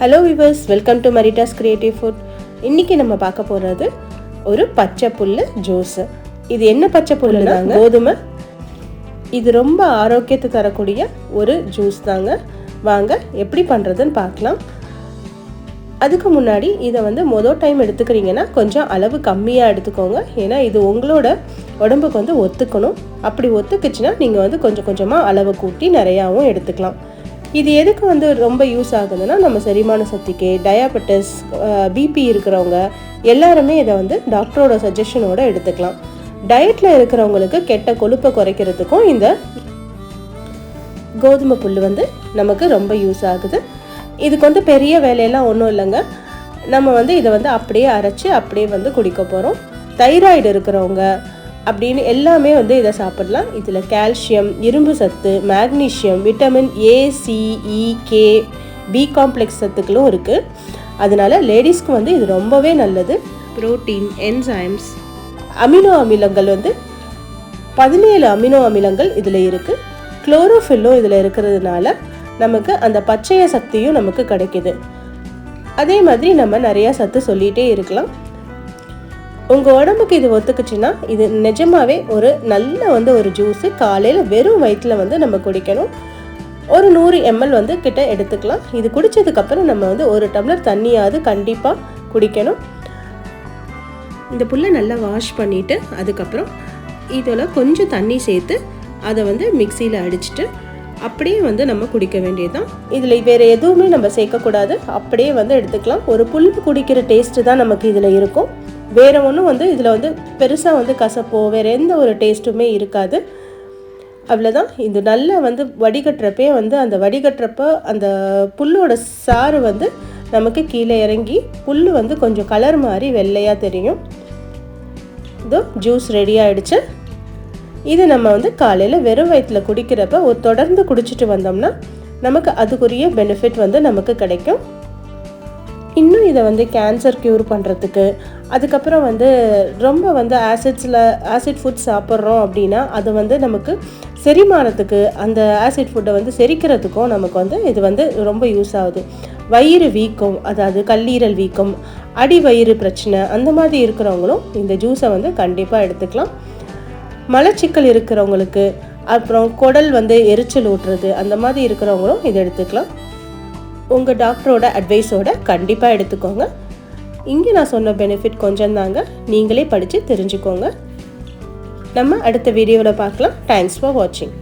Hello viewers welcome to Marita's creative food இன்றைக்கி நம்ம பார்க்க போகிறது ஒரு பச்சை புல்லு ஜூஸு இது என்ன பச்சை புல்லு தாங்க கோதுமை. இது ரொம்ப ஆரோக்கியத்தை தரக்கூடிய ஒரு ஜூஸ் தாங்க. வாங்க எப்படி பண்ணுறதுன்னு பார்க்கலாம். அதுக்கு முன்னாடி இதை வந்து மொதல் டைம் எடுத்துக்கிறீங்கன்னா கொஞ்சம் அளவு கம்மியாக எடுத்துக்கோங்க. ஏன்னா இது உங்களோட உடம்புக்கு வந்து ஒத்துக்கணும். அப்படி ஒத்துக்குச்சுன்னா நீங்கள் வந்து கொஞ்சம் கொஞ்சமாக அளவை கூட்டி நிறையாவும் எடுத்துக்கலாம். இது எதுக்கு வந்து ரொம்ப யூஸ் ஆகுதுன்னா நம்ம செரிமான சக்திக்கு டயாபெட்டிஸ் பிபி இருக்கிறவங்க எல்லாருமே இதை வந்து டாக்டரோட சஜஷனோட எடுத்துக்கலாம். டயட்டில் இருக்கிறவங்களுக்கு கெட்ட கொழுப்பை குறைக்கிறதுக்கும் இந்த கோதுமை புல் வந்து நமக்கு ரொம்ப யூஸ் ஆகுது. இதுக்கு வந்து பெரிய வேலையெல்லாம் ஒன்றும் இல்லைங்க. நம்ம வந்து இதை வந்து அப்படியே அரைச்சி அப்படியே வந்து குடிக்க போகிறோம் தைராய்டு இருக்கிறவங்க அப்படின்னு எல்லாமே வந்து இதை சாப்பிடலாம். இதில் கால்சியம் இரும்பு சத்து magnesium vitamin A C E K B complex சத்துக்களும் இருக்குது அதனால லேடிஸ்க்கு வந்து இது ரொம்பவே நல்லது. புரோட்டீன் என்சைம்ஸ் அமினோ அமிலங்கள் வந்து பதினேழு அமினோ அமிலங்கள் இதில் இருக்குது குளோரோஃபில்லும் இதில் இருக்கிறதுனால நமக்கு அந்த பச்சைய சக்தியும் நமக்கு கிடைக்குது. அதே மாதிரி நம்ம நிறையா சத்து சொல்லிகிட்டே இருக்கலாம். உங்கள் உடம்புக்கு இது ஒத்துக்குச்சுன்னா இது நிஜமாவே ஒரு நல்ல வந்து ஒரு ஜூஸு காலையில் வெறும் வயிற்றில் வந்து நம்ம குடிக்கணும். ஒரு நூறு எம்எல் வந்து கிட்ட எடுத்துக்கலாம். இது குடித்ததுக்கப்புறம் நம்ம வந்து ஒரு டம்ளர் தண்ணியாவது கண்டிப்பாக குடிக்கணும். இந்த புல்லை நல்லா வாஷ் பண்ணிவிட்டு அதுக்கப்புறம் இதில் கொஞ்சம் தண்ணி சேர்த்து அதை வந்து மிக்சியில் அடிச்சுட்டு அப்படியே வந்து நம்ம குடிக்க வேண்டியதுதான். இதில் வேறு எதுவுமே நம்ம சேர்க்கக்கூடாது. அப்படியே வந்து எடுத்துக்கலாம். ஒரு புல் குடிக்கிற டேஸ்ட்டு தான் நமக்கு இதில் இருக்கும். வேறு ஒன்றும் வந்து இதில் வந்து பெருசாக வந்து கசப்போ வேறு எந்த ஒரு டேஸ்ட்டுமே இருக்காது. அவ்வளோதான் இது நல்லா வந்து வடிகட்டுறப்பே வந்து அந்த வடிகட்டுறப்ப அந்த புல்லோட சாறு வந்து நமக்கு கீழே இறங்கி புல் வந்து கொஞ்சம் கலர் மாதிரி வெள்ளையாக தெரியும். இதோ ஜூஸ் ரெடி ஆகிடுச்சு இது நம்ம வந்து காலையில் வெறும் வயிற்றில் குடிக்கிறப்ப ஒரு தொடர்ந்து குடிச்சிட்டு வந்தோம்னா நமக்கு அதுக்குரிய பெனிஃபிட் வந்து நமக்கு கிடைக்கும். இன்னும் இதை வந்து கேன்சர் க்யூர் பண்ணுறதுக்கு அதுக்கப்புறம் வந்து ரொம்ப வந்து ஆசிட்ஸில் ஆசிட் ஃபுட் சாப்பிட்றோம் அப்படின்னா அது வந்து நமக்கு செரிமானத்துக்கு அந்த ஆசிட் ஃபுட்டை வந்து செரிக்கிறதுக்கும் நமக்கு வந்து இது வந்து ரொம்ப யூஸ் ஆகுது. வயிறு வீக்கம் அதாவது கல்லீரல் வீக்கம் அடி வயிறு பிரச்சனை அந்த மாதிரி இருக்கிறவங்களும் இந்த ஜூஸை வந்து கண்டிப்பாக எடுத்துக்கலாம். மலச்சிக்கல் இருக்கிறவங்களுக்கு அப்புறம் குடல் வந்து எரிச்சல் ஊட்டுறது அந்த மாதிரி இருக்கிறவங்களும் இதை எடுத்துக்கலாம். உங்கள் டாக்டரோட அட்வைஸோட கண்டிப்பாக எடுத்துக்கோங்க. இங்கே நான் சொன்ன பெனிஃபிட் கொஞ்சம் தாங்க. நீங்களே படித்து தெரிஞ்சுக்கோங்க. நம்ம அடுத்த வீடியோவில் பார்க்கலாம். தேங்க்ஸ் ஃபார் வாட்சிங்